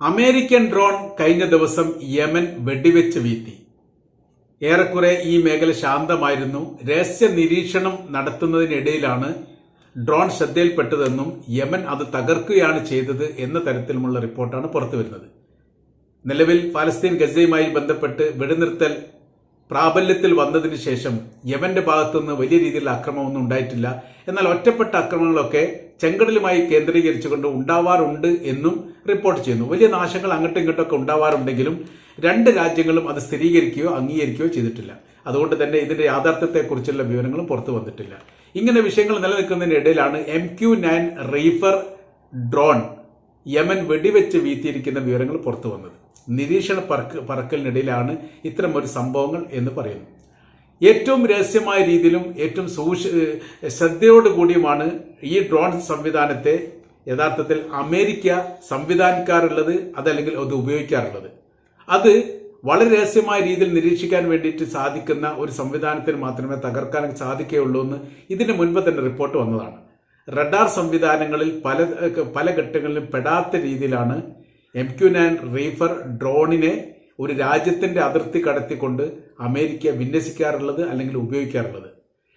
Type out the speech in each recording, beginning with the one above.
American drone കഴിഞ്ഞ ദിവസം Yemen വെടിവെച്ച് വീഴ്ത്തി. ഏറെക്കുറെ ഈ മേഖല ശാന്തമായിരുന്നു. രഹസ്യ നിരീക്ഷണം നടത്തുന്നതിനിടയിലാണ് ഡ്രോൺ ശ്രദ്ധയിൽപ്പെട്ടതെന്നും യമൻ അത് തകർക്കുകയാണ് ചെയ്തത് എന്ന തരത്തിലുമുള്ള റിപ്പോർട്ടാണ് പുറത്തുവരുന്നത്. നിലവിൽ പാലസ്തീൻ ഗസയുമായി ബന്ധപ്പെട്ട് വെടിനിർത്തൽ പ്രാബല്യത്തിൽ വന്നതിന് ശേഷം യമന്റെ ഭാഗത്തുനിന്ന് വലിയ രീതിയിലുള്ള അക്രമമൊന്നും ഉണ്ടായിട്ടില്ല. എന്നാൽ ഒറ്റപ്പെട്ട അക്രമങ്ങളൊക്കെ ചെങ്കടലുമായി കേന്ദ്രീകരിച്ചുകൊണ്ട് ഉണ്ടാവാറുണ്ട് എന്നും റിപ്പോർട്ട് ചെയ്യുന്നു. വലിയ നാശങ്ങൾ അങ്ങോട്ടും ഇങ്ങോട്ടൊക്കെ ഉണ്ടാവാറുണ്ടെങ്കിലും രണ്ട് രാജ്യങ്ങളും അത് സ്ഥിരീകരിക്കുകയോ അംഗീകരിക്കുകയോ ചെയ്തിട്ടില്ല. അതുകൊണ്ട് തന്നെ ഇതിന്റെ യാഥാർത്ഥ്യത്തെക്കുറിച്ചുള്ള വിവരങ്ങളും പുറത്തു വന്നിട്ടില്ല. ഇങ്ങനെ വിഷയങ്ങൾ നിലനിൽക്കുന്നതിനിടയിലാണ് M Q nine reaper drone Yemen വെടിവെച്ച് വീത്തിയിരിക്കുന്ന വിവരങ്ങൾ പുറത്തു വന്നത്. നിരീക്ഷണ പറക്ക പറക്കലിനിടയിലാണ് ഇത്തരം ഒരു സംഭവങ്ങൾ എന്ന് പറയുന്നു. ഏറ്റവും രഹസ്യമായ രീതിയിലും ഏറ്റവും സൂക്ഷ ശ്രദ്ധയോടുകൂടിയുമാണ് ഈ ഡ്രോൺ സംവിധാനത്തെ യഥാർത്ഥത്തിൽ അമേരിക്ക സംവിധാനിക്കാറുള്ളത് അതല്ലെങ്കിൽ അത് ഉപയോഗിക്കാറുള്ളത്. അത് വളരെ രഹസ്യമായ രീതിയിൽ നിരീക്ഷിക്കാൻ വേണ്ടിയിട്ട് സാധിക്കുന്ന ഒരു സംവിധാനത്തിന് മാത്രമേ തകർക്കാൻ സാധിക്കുകയുള്ളൂ എന്ന് ഇതിന് മുൻപ് തന്നെ റിപ്പോർട്ട് വന്നതാണ്. റഡാർ സംവിധാനങ്ങളിൽ പല പല ഘട്ടങ്ങളിലും പെടാത്ത രീതിയിലാണ് എം ക്യു നയൻ റീഫർ ഡ്രോണിനെ ഒരു രാജ്യത്തിന്റെ അതിർത്തി കടത്തിക്കൊണ്ട് അമേരിക്ക വിന്യസിക്കാറുള്ളത് അല്ലെങ്കിൽ ഉപയോഗിക്കാറുള്ളത്.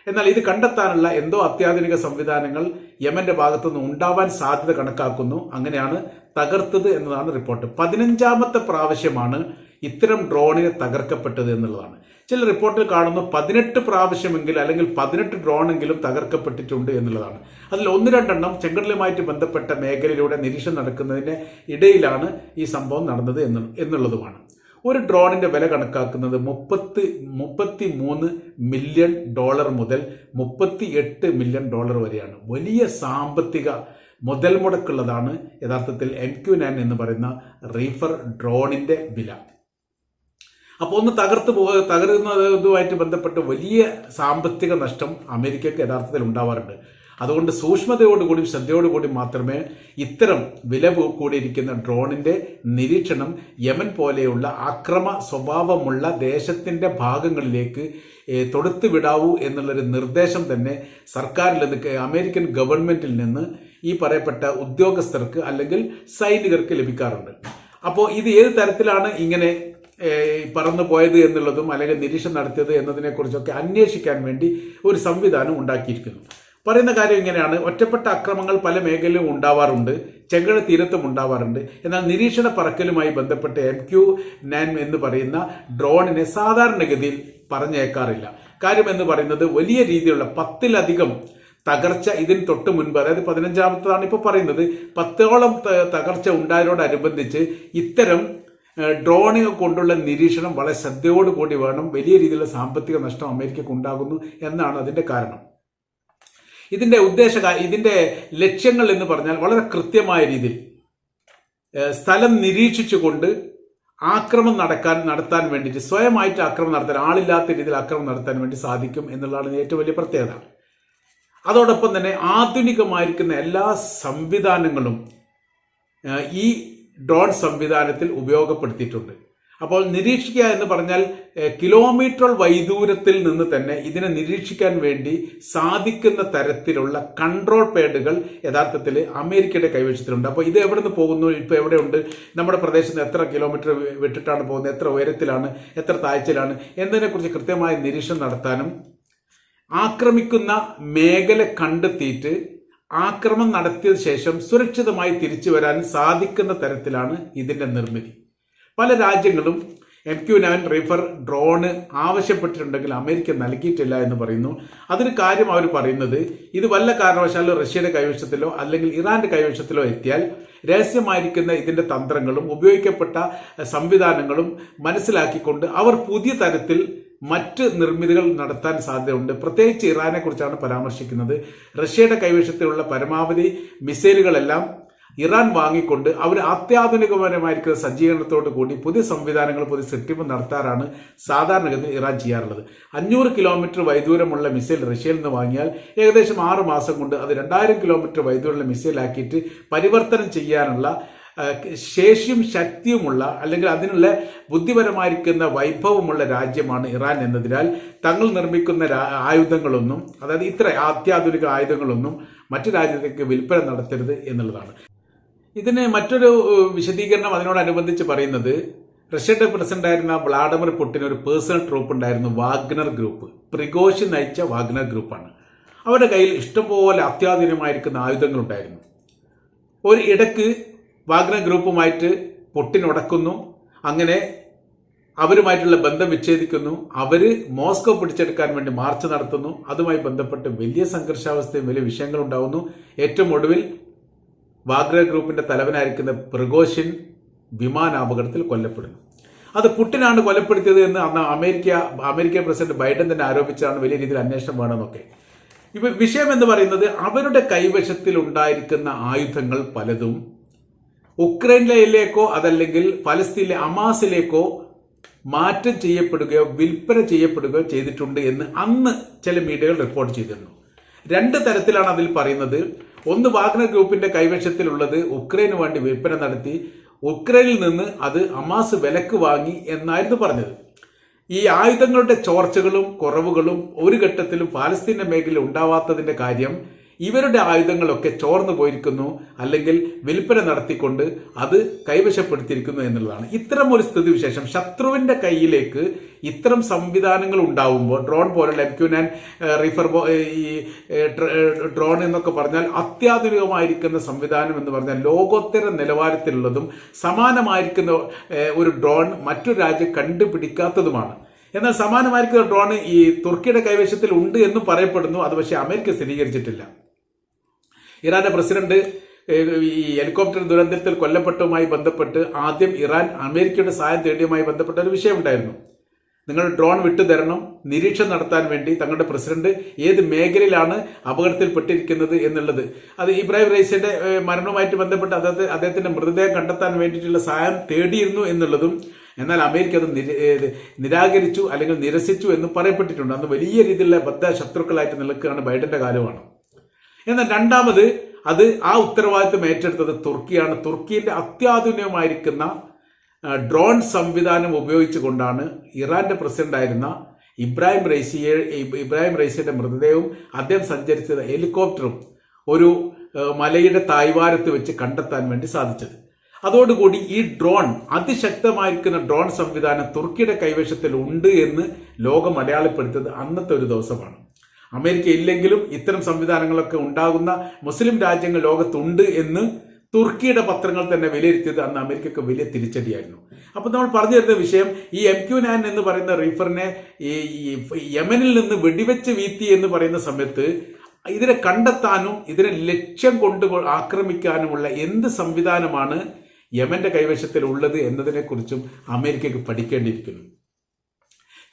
എന്നാൽ ഇത് കണ്ടെത്താനുള്ള എന്തോ അത്യാധുനിക സംവിധാനങ്ങൾ യമന്റെ ഭാഗത്തുനിന്ന് ഉണ്ടാവാൻ സാധ്യത കണക്കാക്കുന്നു. അങ്ങനെയാണ് തകർത്തത് എന്നതാണ് റിപ്പോർട്ട്. പതിനഞ്ചാമത്തെ പ്രാവശ്യമാണ് ഇത്തരം ഡ്രോണിനെ തകർക്കപ്പെട്ടത് എന്നുള്ളതാണ്. ചില റിപ്പോർട്ടിൽ കാണുന്നു പതിനെട്ട് പ്രാവശ്യമെങ്കിലും അല്ലെങ്കിൽ പതിനെട്ട് ഡ്രോണെങ്കിലും തകർക്കപ്പെട്ടിട്ടുണ്ട് എന്നുള്ളതാണ്. അതിൽ ഒന്ന് രണ്ടെണ്ണം ചെങ്കടലുമായിട്ട് ബന്ധപ്പെട്ട മേഖലയിലൂടെ നിരീക്ഷണം നടക്കുന്നതിന് ഇടയിലാണ് ഈ സംഭവം നടന്നത് എന്ന് എന്നുള്ളതുമാണ്. ഒരു ഡ്രോണിന്റെ വില കണക്കാക്കുന്നത് മുപ്പത്തി മുപ്പത്തി മൂന്ന് മില്യൺ ഡോളർ മുതൽ മുപ്പത്തി എട്ട് മില്യൺ ഡോളർ വരെയാണ്. വലിയ സാമ്പത്തിക മുതൽ മുടക്കുള്ളതാണ് യഥാർത്ഥത്തിൽ എം ക്യു നയൻ എന്ന് പറയുന്ന റീഫർ ഡ്രോണിന്റെ വില. അപ്പോൾ ഒന്ന് തകർത്ത് പോ തകരുന്നതുമായിട്ട് ബന്ധപ്പെട്ട് വലിയ സാമ്പത്തിക നഷ്ടം അമേരിക്കക്ക് യഥാർത്ഥത്തിൽ ഉണ്ടാവാറുണ്ട്. അതുകൊണ്ട് സൂക്ഷ്മതയോടുകൂടി ശ്രദ്ധയോടുകൂടി മാത്രമേ ഇത്തരം വില കൂടിയിരിക്കുന്ന ഡ്രോണിന്റെ നിരീക്ഷണം യമൻ പോലെയുള്ള അക്രമ സ്വഭാവമുള്ള ദേശത്തിന്റെ ഭാഗങ്ങളിലേക്ക് തൊടുത്തു വിടാവൂ എന്നുള്ളൊരു നിർദ്ദേശം തന്നെ സർക്കാരിൽ നിന്ന് അമേരിക്കൻ ഗവൺമെന്റിൽ നിന്ന് ഈ പറയപ്പെട്ട ഉദ്യോഗസ്ഥർക്ക് അല്ലെങ്കിൽ സൈനികർക്ക് ലഭിക്കാറുണ്ട്. അപ്പോൾ ഇത് ഏത് തരത്തിലാണ് ഇങ്ങനെ പറന്നു പോയത് എന്നുള്ളതും അല്ലെങ്കിൽ നിരീക്ഷണം നടത്തിയത് എന്നതിനെ കുറിച്ചൊക്കെ അന്വേഷിക്കാൻ വേണ്ടി ഒരു സംവിധാനം ഉണ്ടാക്കിയിരിക്കുന്നു. പറയുന്ന കാര്യം ഇങ്ങനെയാണ്. ഒറ്റപ്പെട്ട അക്രമങ്ങൾ പല മേഖലയിലും ഉണ്ടാവാറുണ്ട്. ചെങ്കട തീരത്തും ഉണ്ടാവാറുണ്ട്. എന്നാൽ നിരീക്ഷണ പറക്കലുമായി ബന്ധപ്പെട്ട് എം ക്യു നയൻ എന്ന് പറയുന്ന ഡ്രോണിനെ സാധാരണഗതിയിൽ പറഞ്ഞേക്കാറില്ല. കാര്യം എന്ന് പറയുന്നത് വലിയ രീതിയിലുള്ള പത്തിലധികം തകർച്ച ഇതിന് തൊട്ട് മുൻപ് അതായത് പതിനഞ്ചാമത്തതാണ് ഇപ്പോൾ പറയുന്നത് പത്തോളം തകർച്ച ഉണ്ടായതിനോടനുബന്ധിച്ച് ഇത്തരം ഡ്രോണുകൾ കൊണ്ടുള്ള നിരീക്ഷണം വളരെ ശ്രദ്ധയോടുകൂടി വേണം. വലിയ രീതിയിലുള്ള സാമ്പത്തിക നഷ്ടം അമേരിക്കക്ക് ഉണ്ടാകുന്നു എന്നാണ് അതിന്റെ കാരണം. ഇതിന്റെ ഉദ്ദേശ ഇതിന്റെ ലക്ഷ്യങ്ങൾ എന്ന് പറഞ്ഞാൽ വളരെ കൃത്യമായ രീതിയിൽ സ്ഥലം നിരീക്ഷിച്ചുകൊണ്ട് ആക്രമം നടക്കാൻ നടത്താൻ വേണ്ടിയിട്ട് സ്വയമായിട്ട് ആക്രമം നടത്താൻ ആളില്ലാത്ത രീതിയിൽ ആക്രമം നടത്താൻ വേണ്ടി സാധിക്കും എന്നുള്ളതാണ് ഏറ്റവും വലിയ പ്രത്യേകത. അതോടൊപ്പം തന്നെ ആധുനികമായിരിക്കുന്ന എല്ലാ സംവിധാനങ്ങളും ഈ ഡ്രോൺ സംവിധാനത്തിൽ ഉപയോഗപ്പെടുത്തിയിട്ടുണ്ട്. അപ്പോൾ നിരീക്ഷിക്കുക എന്ന് പറഞ്ഞാൽ കിലോമീറ്റർ വൈദൂരത്തിൽ നിന്ന് തന്നെ ഇതിനെ നിരീക്ഷിക്കാൻ വേണ്ടി സാധിക്കുന്ന തരത്തിലുള്ള കൺട്രോൾ പേഡുകൾ യഥാർത്ഥത്തിൽ അമേരിക്കയുടെ കൈവശത്തിലുണ്ട്. അപ്പോൾ ഇത് എവിടെ നിന്ന് പോകുന്നു? ഇപ്പോൾ എവിടെയുണ്ട്? നമ്മുടെ പ്രദേശത്ത് എത്ര കിലോമീറ്റർ വിട്ടിട്ടാണ് പോകുന്നത്? എത്ര ഉയരത്തിലാണ്? എത്ര താഴ്ചയിലാണ്? എന്നതിനെക്കുറിച്ച് കൃത്യമായ നിരീക്ഷണം നടത്താനും ആക്രമിക്കുന്ന മേഖല കണ്ടെത്തിയിട്ട് ആക്രമണം നടത്തിയ ശേഷം സുരക്ഷിതമായി തിരിച്ചു വരാൻ സാധിക്കുന്ന തരത്തിലാണ് ഇതിന്റെ നിർമ്മിതി. പല രാജ്യങ്ങളും M Q nine reaper drone ആവശ്യപ്പെട്ടിട്ടുണ്ടെങ്കിൽ America നൽകിയിട്ടില്ല എന്ന് പറയുന്നു. അതിന് കാര്യം അവർ പറയുന്നത് ഇത് വല്ല കാരണവശാലും റഷ്യയുടെ കൈവശത്തിലോ അല്ലെങ്കിൽ ഇറാന്റെ കൈവശത്തിലോ എത്തിയാൽ രഹസ്യമായിരിക്കുന്ന ഇതിന്റെ തന്ത്രങ്ങളും ഉപയോഗിക്കപ്പെട്ട സംവിധാനങ്ങളും മനസ്സിലാക്കിക്കൊണ്ട് അവർ പുതിയ തരത്തിൽ മറ്റ് നിർമ്മിതികൾ നടത്താൻ സാധ്യതയുണ്ട്. പ്രത്യേകിച്ച് ഇറാനെ കുറിച്ചാണ് പരാമർശിക്കുന്നത്. റഷ്യയുടെ കൈവശത്തിലുള്ള പരമാവധി മിസൈലുകളെല്ലാം ഇറാൻ വാങ്ങിക്കൊണ്ട് അവർ അത്യാധുനികപരമായിരിക്കുന്ന സജ്ജീകരണത്തോടു കൂടി പുതിയ സംവിധാനങ്ങൾ പുതിയ സെറ്റിപ്പ് നടത്താറാണ് സാധാരണഗതിയിൽ ഇറാൻ ചെയ്യാറുള്ളത്. അഞ്ഞൂറ് കിലോമീറ്റർ വൈദൂരമുള്ള മിസൈൽ റഷ്യയിൽ നിന്ന് വാങ്ങിയാൽ ഏകദേശം ആറ് മാസം കൊണ്ട് അത് രണ്ടായിരം കിലോമീറ്റർ വൈദൂരമുള്ള മിസൈലാക്കിയിട്ട് പരിവർത്തനം ചെയ്യാനുള്ള ശേഷിയും ശക്തിയുമുള്ള അല്ലെങ്കിൽ അതിനുള്ള ബുദ്ധിപരമായിരിക്കുന്ന വൈഭവമുള്ള രാജ്യമാണ് ഇറാൻ എന്നതിനാൽ തങ്ങൾ നിർമ്മിക്കുന്ന ആയുധങ്ങളൊന്നും അതായത് ഇത്ര അത്യാധുനിക ആയുധങ്ങളൊന്നും മറ്റു രാജ്യത്തേക്ക് വിൽപ്പന നടത്തരുത് എന്നുള്ളതാണ്. ഇതിന് മറ്റൊരു വിശദീകരണം അതിനോടനുബന്ധിച്ച് പറയുന്നത് റഷ്യയുടെ പ്രസിഡന്റായിരുന്ന വ്ളാഡിമിർ പുടിന് ഒരു പേഴ്സണൽ ട്രൂപ്പ് ഉണ്ടായിരുന്നു വാഗ്നർ ഗ്രൂപ്പ്. പ്രിഗോഷി നയിച്ച വാഗ്നർ ഗ്രൂപ്പാണ്. അവരുടെ കയ്യിൽ ഇഷ്ടംപോലെ അത്യാധുനികമായിരിക്കുന്ന ആയുധങ്ങളുണ്ടായിരുന്നു. ഒരു ഇടയ്ക്ക് വാഗ്നർ ഗ്രൂപ്പുമായിട്ട് പൊട്ടിനുടക്കുന്നു. അങ്ങനെ അവരുമായിട്ടുള്ള ബന്ധം വിച്ഛേദിക്കുന്നു. അവർ മോസ്കോ പിടിച്ചെടുക്കാൻ വേണ്ടി മാർച്ച് നടത്തുന്നു. അതുമായി ബന്ധപ്പെട്ട് വലിയ സംഘർഷാവസ്ഥയും വലിയ വിഷയങ്ങൾ ഉണ്ടാവുന്നു ഏറ്റവും ഒടുവിൽ വാഗ്ര ഗ്രൂപ്പിന്റെ തലവനായിരിക്കുന്ന പ്രഗോഷിൻ വിമാനാപകടത്തിൽ കൊല്ലപ്പെടുന്നു. അത് പുട്ടിനാണ് കൊലപ്പെടുത്തിയത് എന്ന് അന്ന് അമേരിക്ക അമേരിക്കൻ പ്രസിഡന്റ് ബൈഡൻ തന്നെ ആരോപിച്ചാണ് വലിയ രീതിയിൽ അന്വേഷണം വേണമെന്നൊക്കെ. ഇപ്പൊ വിഷയം എന്ന് പറയുന്നത് അവരുടെ കൈവശത്തിൽ ഉണ്ടായിരിക്കുന്ന ആയുധങ്ങൾ പലതും ഉക്രൈനിലേക്കോ അതല്ലെങ്കിൽ ഫലസ്തീനിലെ അമാസിലേക്കോ മാറ്റം ചെയ്യപ്പെടുകയോ വിൽപ്പന ചെയ്യപ്പെടുകയോ ചെയ്തിട്ടുണ്ട് എന്ന് അന്ന് ചില മീഡിയകൾ റിപ്പോർട്ട് ചെയ്തിരുന്നു. രണ്ട് തരത്തിലാണ് അതിൽ പറയുന്നത്. ഒന്ന് വാഗ്നർ ഗ്രൂപ്പിന്റെ കൈവശത്തിലുള്ളത് ഉക്രൈന് വേണ്ടി വിൽപ്പന നടത്തി ഉക്രൈനിൽ നിന്ന് അത് അമാസ് വിലക്ക് വാങ്ങി എന്നായിരുന്നു പറഞ്ഞത്. ഈ ആയുധങ്ങളുടെ ചോർച്ചകളും കുറവുകളും ഒരു ഘട്ടത്തിലും പാലസ്തീന മേഖല ഉണ്ടാവാത്തതിന്റെ കാര്യം ഇവരുടെ ആയുധങ്ങളൊക്കെ ചോർന്നു പോയിരിക്കുന്നു അല്ലെങ്കിൽ വിൽപ്പന നടത്തിക്കൊണ്ട് അത് കൈവശപ്പെടുത്തിയിരിക്കുന്നു എന്നുള്ളതാണ്. ഇത്തരം ഒരു സ്ഥിതിവിശേഷം ശത്രുവിന്റെ കയ്യിലേക്ക് ഇത്തരം സംവിധാനങ്ങൾ ഉണ്ടാവുമ്പോൾ ഡ്രോൺ പോലുള്ള എം ക്യു നയൻ റീഫർ ഈ ഡ്രോൺ എന്നൊക്കെ പറഞ്ഞാൽ അത്യാധുനികമായിരിക്കുന്ന സംവിധാനം എന്ന് പറഞ്ഞാൽ ലോകോത്തര നിലവാരത്തിലുള്ളതും സമാനമായിരിക്കുന്ന ഒരു ഡ്രോൺ മറ്റു രാജ്യം കണ്ടുപിടിക്കാത്തതുമാണ്. എന്നാൽ സമാനമായിരിക്കുന്ന ഡ്രോൺ ഈ തുർക്കിയുടെ കൈവശത്തിൽ ഉണ്ട് എന്നും പറയപ്പെടുന്നു. അത് പക്ഷേ അമേരിക്ക സ്ഥിരീകരിച്ചിട്ടില്ല. ഇറാന്റെ പ്രസിഡന്റ് ഈ ഹെലികോപ്റ്റർ ദുരന്തത്തിൽ കൊല്ലപ്പെട്ടതുമായി ബന്ധപ്പെട്ട് ആദ്യം ഇറാൻ അമേരിക്കയുടെ സഹായം തേടിയുമായി ബന്ധപ്പെട്ട ഒരു വിഷയമുണ്ടായിരുന്നു. നിങ്ങൾ ഡ്രോൺ വിട്ടു തരണം നിരീക്ഷണം നടത്താൻ വേണ്ടി തങ്ങളുടെ പ്രസിഡന്റ് ഏത് മേഖലയിലാണ് അപകടത്തിൽപ്പെട്ടിരിക്കുന്നത് എന്നുള്ളത്. അത് ഇബ്രാഹിം റൈസിന്റെ മരണവുമായിട്ട് ബന്ധപ്പെട്ട് അദ്ദേഹത്തെ അദ്ദേഹത്തിന്റെ മൃതദേഹം കണ്ടെത്താൻ വേണ്ടിയിട്ടുള്ള സഹായം തേടിയിരുന്നു എന്നുള്ളതും എന്നാൽ അമേരിക്ക അത് നിരാകരിച്ചു അല്ലെങ്കിൽ നിരസിച്ചു എന്ന് പറയപ്പെട്ടിട്ടുണ്ട്. അന്ന് വലിയ രീതിയിലുള്ള ബദ്ധ ശത്രുക്കളായിട്ട് നിൽക്കുകയാണ് ബൈഡന്റെ കാലമാണ്. എന്നാൽ രണ്ടാമത് അത് ആ ഉത്തരവാദിത്വം ഏറ്റെടുത്തത് തുർക്കിയാണ്. തുർക്കിയിന്റെ അത്യാധുനികമായിരിക്കുന്ന ഡ്രോൺ സംവിധാനം ഉപയോഗിച്ചുകൊണ്ടാണ് ഇറാന്റെ പ്രസിഡന്റായിരുന്ന ഇബ്രാഹിം റൈസിയെ ഇബ്രാഹിം റൈസിയുടെ മൃതദേഹവും അദ്ദേഹം സഞ്ചരിച്ചത് ഹെലികോപ്റ്ററും ഒരു മലയുടെ തായ്വാരത്ത് വെച്ച് കണ്ടെത്താൻ വേണ്ടി സാധിച്ചത്. അതോടുകൂടി ഈ ഡ്രോൺ അതിശക്തമായിരിക്കുന്ന ഡ്രോൺ സംവിധാനം തുർക്കിയുടെ കൈവശത്തിൽ ഉണ്ട് എന്ന് ലോകം അടയാളപ്പെടുത്തിയത് അന്നത്തെ ഒരു ദിവസമാണ്. അമേരിക്ക ഇല്ലെങ്കിലും ഇത്തരം സംവിധാനങ്ങളൊക്കെ ഉണ്ടാകുന്ന മുസ്ലിം രാജ്യങ്ങൾ ലോകത്തുണ്ട് എന്ന് തുർക്കിയുടെ പത്രങ്ങൾ തന്നെ വിലയിരുത്തിയത് അന്ന് അമേരിക്കക്ക് വലിയ തിരിച്ചടിയായിരുന്നു. അപ്പൊ നമ്മൾ പറഞ്ഞു തരുന്ന വിഷയം ഈ എം ക്യു നാൻ എന്ന് പറയുന്ന റീഫറിനെ ഈ ഈ യമനിൽ നിന്ന് വെടിവെച്ച് വീത്തി എന്ന് പറയുന്ന സമയത്ത് ഇതിനെ കണ്ടെത്താനും ഇതിനെ ലക്ഷ്യം കൊണ്ട് ആക്രമിക്കാനുമുള്ള എന്ത് സംവിധാനമാണ് യമന്റെ കൈവശത്തിൽ ഉള്ളത് എന്നതിനെക്കുറിച്ചും അമേരിക്കക്ക് പഠിക്കേണ്ടിയിരിക്കുന്നു.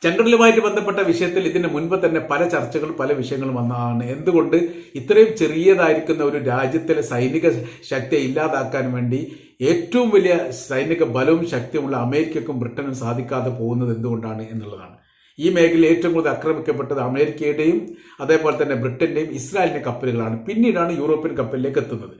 ചെങ്കടലുമായിട്ട് ബന്ധപ്പെട്ട വിഷയത്തിൽ ഇതിന് മുൻപ് തന്നെ പല ചർച്ചകൾ പല വിഷയങ്ങളും വന്നതാണ്. എന്തുകൊണ്ട് ഇത്രയും ചെറിയതായിരിക്കുന്ന ഒരു രാജ്യത്തിലെ സൈനിക ശക്തിയെ ഇല്ലാതാക്കാൻ വേണ്ടി ഏറ്റവും വലിയ സൈനിക ബലവും ശക്തിയുമുള്ള അമേരിക്കക്കും ബ്രിട്ടനും സാധിക്കാതെ പോകുന്നത് എന്തുകൊണ്ടാണ് എന്നുള്ളതാണ്. ഈ മേഖലയിൽ ഏറ്റവും കൂടുതൽ ആക്രമിക്കപ്പെട്ടത് അമേരിക്കയുടെയും അതേപോലെ തന്നെ ബ്രിട്ടന്റെയും ഇസ്രായേലിന്റെ കപ്പലുകളാണ്. പിന്നീടാണ് യൂറോപ്യൻ കപ്പലിലേക്ക് എത്തുന്നത്.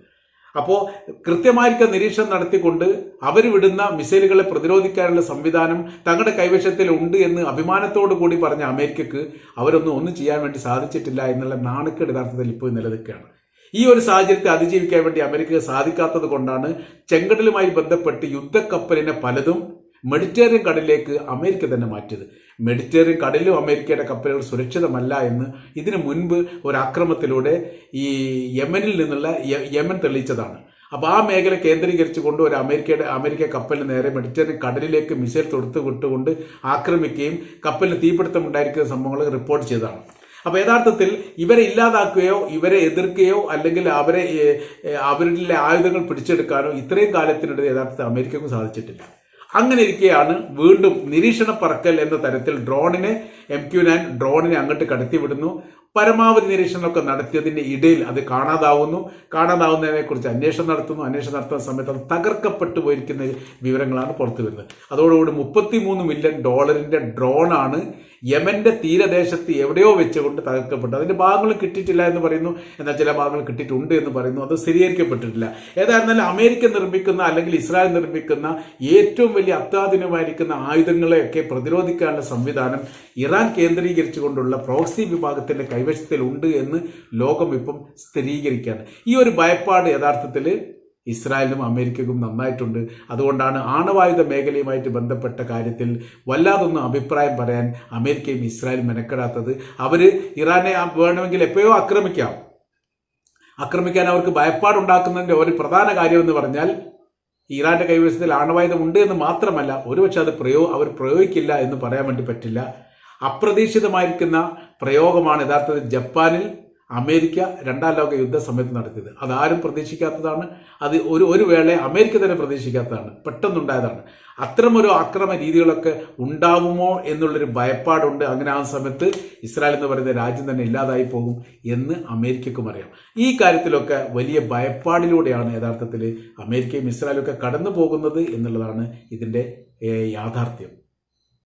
അപ്പോൾ കൃത്യമായിരിക്കും നിരീക്ഷണം നടത്തിക്കൊണ്ട് അവർ വിടുന്ന മിസൈലുകളെ പ്രതിരോധിക്കാനുള്ള സംവിധാനം തങ്ങളുടെ കൈവശത്തിൽ ഉണ്ട് എന്ന് അഭിമാനത്തോടു കൂടി പറഞ്ഞ അമേരിക്കക്ക് അവരൊന്നും ഒന്നും ചെയ്യാൻ വേണ്ടി സാധിച്ചിട്ടില്ല എന്നുള്ള നാണക്കേട് യഥാർത്ഥത്തിൽ ഇപ്പോൾ നിലനിൽക്കുകയാണ്. ഈ ഒരു സാഹചര്യത്തെ അതിജീവിക്കാൻ വേണ്ടി അമേരിക്കക്ക് സാധിക്കാത്തത് കൊണ്ടാണ് ചെങ്കടലുമായി ബന്ധപ്പെട്ട് യുദ്ധക്കപ്പലിനെ പലതും മെഡിറ്ററേനിയൻ കടലിലേക്ക് അമേരിക്ക തന്നെ മാറ്റിയത്. മെഡിറ്ററേനിയൻ കടലിലും അമേരിക്കയുടെ കപ്പലുകൾ സുരക്ഷിതമല്ല എന്ന് ഇതിനു മുൻപ് ഒരു ആക്രമത്തിലൂടെ ഈ യമനിൽ നിന്നുള്ള യമൻ തെളിയിച്ചതാണ്. അപ്പോൾ ആ മേഖല കേന്ദ്രീകരിച്ചുകൊണ്ട് ഒരു അമേരിക്കയുടെ അമേരിക്ക കപ്പലിന് നേരെ മെഡിറ്ററേനിയൻ കടലിലേക്ക് മിസൈൽ തൊടുത്ത് വിട്ടുകൊണ്ട് ആക്രമിക്കുകയും കപ്പലിന് തീപിടുത്തം ഉണ്ടായിരിക്കുന്ന സംഭവങ്ങൾ റിപ്പോർട്ട് ചെയ്തതാണ്. അപ്പോൾ യഥാർത്ഥത്തിൽ ഇവരെ ഇല്ലാതാക്കുകയോ ഇവരെ എതിർക്കുകയോ അല്ലെങ്കിൽ അവരെ അവരുടെ ആയുധങ്ങൾ പിടിച്ചെടുക്കാനോ ഇത്രയും കാലത്തിനിടെ യഥാർത്ഥത്തിൽ അമേരിക്കക്കും സാധിച്ചിട്ടില്ല. അങ്ങനെ ഇരിക്കെയാണ് വീണ്ടും നിരീക്ഷണ പറക്കൽ എന്ന തരത്തിൽ ഡ്രോണിനെ എം ക്യു നയൻ ഡ്രോണിനെ അങ്ങോട്ട് കടത്തിവിടുന്നു. പരമാവധി നിരീക്ഷണമൊക്കെ നടത്തിയതിന്റെ ഇടയിൽ അത് കാണാതാവുന്നു. കാണാതാവുന്നതിനെക്കുറിച്ച് അന്വേഷണം നടത്തുന്നു. അന്വേഷണം നടത്തുന്ന സമയത്ത് അത് തകർക്കപ്പെട്ടു പോയിരിക്കുന്ന വിവരങ്ങളാണ് പുറത്തു വരുന്നത് അതോടുകൂടി മുപ്പത്തി മൂന്ന് മില്യൺ ഡോളറിന്റെ ഡ്രോണാണ് യമന്റെ തീരദേശത്ത് എവിടെയോ വെച്ചുകൊണ്ട് തകർക്കപ്പെട്ടു. അതിന്റെ ഭാഗങ്ങൾ കിട്ടിയിട്ടില്ല എന്ന് പറയുന്നു. എന്നാൽ ചില ഭാഗങ്ങൾ കിട്ടിയിട്ടുണ്ട് എന്ന് പറയുന്നു. അത് സ്ഥിരീകരിക്കപ്പെട്ടിട്ടില്ല. ഏതായിരുന്നാലും അമേരിക്ക നിർമ്മിക്കുന്ന അല്ലെങ്കിൽ ഇസ്രായേൽ നിർമ്മിക്കുന്ന ഏറ്റവും വലിയ അത്യാധുനികമായിരിക്കുന്ന ആയുധങ്ങളെയൊക്കെ പ്രതിരോധിക്കാനുള്ള സംവിധാനം ഇറാൻ കേന്ദ്രീകരിച്ചുകൊണ്ടുള്ള പ്രോക്സി വിഭാഗത്തിന്റെ കൈവശത്തിലുണ്ട് എന്ന് ലോകം ഇപ്പം സ്ഥിരീകരിക്കുകയാണ്. ഈ ഒരു ഭയപ്പാട് യഥാർത്ഥത്തിൽ ഇസ്രായേലിനും അമേരിക്കക്കും നന്നായിട്ടുണ്ട്. അതുകൊണ്ടാണ് ആണവായുധ മേഖലയുമായിട്ട് ബന്ധപ്പെട്ട കാര്യത്തിൽ വല്ലാതൊന്നും അഭിപ്രായം പറയാൻ അമേരിക്കയും ഇസ്രായേലും മെനക്കെടാത്തത്. അവർ ഇറാനെ വേണമെങ്കിൽ എപ്പോഴോ ആക്രമിക്കാം. ആക്രമിക്കാൻ അവർക്ക് ഭയപ്പാടുണ്ടാക്കുന്നതിന്റെ ഒരു പ്രധാന കാര്യം എന്ന് പറഞ്ഞാൽ ഇറാന്റെ കൈവശത്തിൽ ആണവായുധം ഉണ്ട് എന്ന് മാത്രമല്ല ഒരുപക്ഷെ അത് പ്രയോ അവർ പ്രയോഗിക്കില്ല എന്ന് പറയാൻ വേണ്ടി പറ്റില്ല. അപ്രതീക്ഷിതമായിരിക്കുന്ന പ്രയോഗമാണ് യഥാർത്ഥത്തിൽ ജപ്പാനിൽ അമേരിക്ക രണ്ടാം ലോക യുദ്ധ സമയത്ത് നടത്തിയത്. അതാരും പ്രതീക്ഷിക്കാത്തതാണ്. അത് ഒരു ഒരു വേളയെ അമേരിക്ക തന്നെ പ്രതീക്ഷിക്കാത്തതാണ്. പെട്ടെന്നുണ്ടായതാണ്. അത്തരമൊരു അക്രമ രീതികളൊക്കെ ഉണ്ടാവുമോ എന്നുള്ളൊരു ഭയപ്പാടുണ്ട്. അങ്ങനെ ആ സമയത്ത് ഇസ്രായേൽ എന്ന് പറയുന്ന രാജ്യം തന്നെ ഇല്ലാതായി പോകും എന്ന് അമേരിക്കക്കും അറിയാം. ഈ കാര്യത്തിലൊക്കെ വലിയ ഭയപ്പാടിലൂടെയാണ് യഥാർത്ഥത്തിൽ അമേരിക്കയും ഇസ്രായേലും ഒക്കെ കടന്നു പോകുന്നത് എന്നുള്ളതാണ് ഇതിന്റെ യാഥാർത്ഥ്യം.